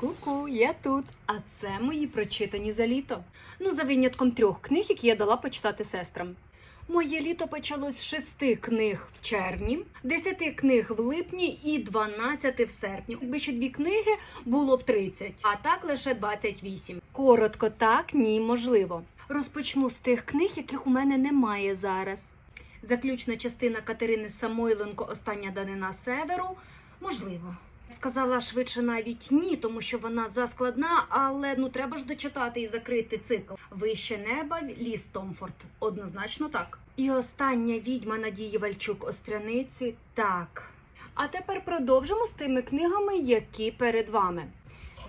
Ку-ку, я тут. А це мої прочитані за літо. Ну, за винятком трьох книг, які я дала почитати сестрам. Моє літо почалось з шести книг в червні, десяти книг в липні і 12 в серпні. Якби ще дві книги було б 30, а так лише 28. Коротко, так, ні, можливо. Розпочну з тих книг, яких у мене немає зараз. Заключна частина Катерини Самойленко Остання данина северу. Можливо. Сказала швидше навіть ні, тому що вона заскладна, але ну треба ж дочитати і закрити цикл. Вище неба, ліс Томфорд. Однозначно так. І остання відьма Надії Вальчук Остряниці. Так. А тепер продовжимо з тими книгами, які перед вами.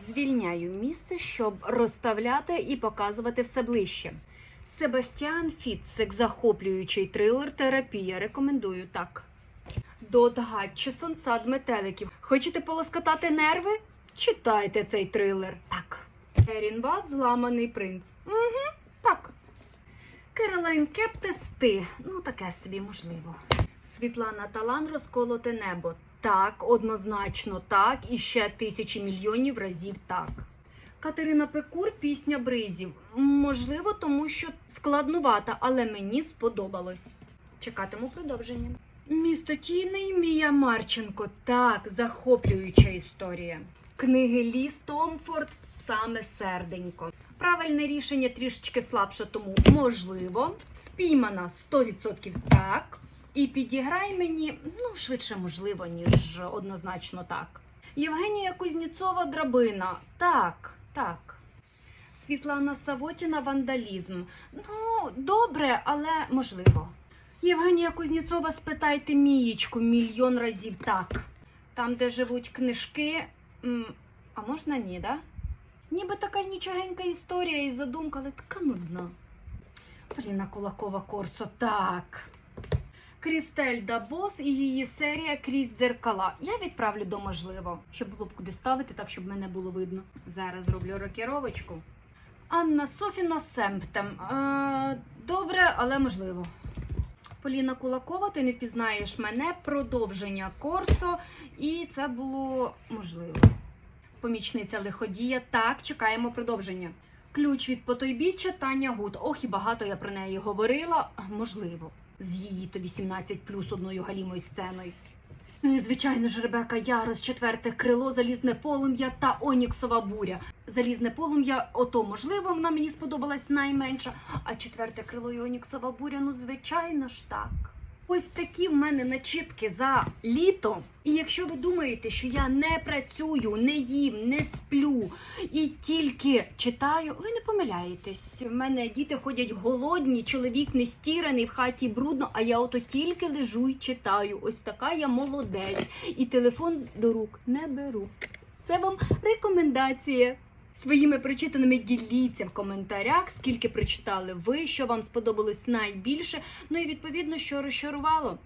Звільняю місце, щоб розставляти і показувати все ближче. Себастьян Фіцик, захоплюючий трилер Терапія. Рекомендую так. Дот Гатчесон, сад метеликів. Хочете полоскотати нерви? Читайте цей трилер. Так. Ерін Ват, зламаний принц. Угу, так. Керолайн Кептести. Ну, таке собі можливо. Світлана Талан розколоте небо. Так, однозначно так. І ще тисячі мільйонів разів так. Катерина Пекур, пісня бризів. Можливо, тому що складнувата, але мені сподобалось. Чекатиму продовження. Місто Тіней Мія Марченко. Так, захоплююча історія. Книги Ліс Томфорд саме серденько. Правильне рішення трішечки слабше, тому можливо. Спіймана 100% так. І підіграй мені, ну, швидше можливо, ніж однозначно так. Євгенія Кузніцова Драбина. Так, так. Світлана Савотіна Вандалізм. Ну, добре, але можливо. Євгенія Кузніцова, спитайте Мієчку мільйон разів так. Там, де живуть книжки. А можна ні, да? Ніби така нічогенька історія і задумка, але така нудна. Поліна Кулакова Корсо, так. Крістель Дабос і її серія Крізь дзеркала. Я відправлю до можливо, щоб було б куди ставити, так щоб мене було видно. Зараз зроблю рокіровочку. Анна Софіна Семптем. Добре, але можливо. Поліна Кулакова, ти не впізнаєш мене. Продовження Корсо, і це було можливо. Помічниця лиходія. Так, чекаємо продовження. Ключ від потойбіччя Таня Гуд. Ох, і багато я про неї говорила. Можливо, з її то 18 плюс одною галімою сценою. Ну і звичайно ж, Ребека Ярос, четверте крило, залізне полум'я та Оніксова буря. Залізне полум'я, ото можливо, вона мені сподобалась найменша. А четверте крило і Оніксова буря, ну звичайно ж так. Ось такі в мене начитки за літо. І якщо ви думаєте, що я не працюю, не їм, не сплю і тільки читаю, ви не помиляєтесь. У мене діти ходять голодні, чоловік не стіраний, в хаті брудно, а я ото тільки лежу й читаю. Ось така я молодець. І телефон до рук не беру. Це вам рекомендація. Своїми прочитаними діліться в коментарях, скільки прочитали ви, що вам сподобалось найбільше. Ну і відповідно, що розчарувало.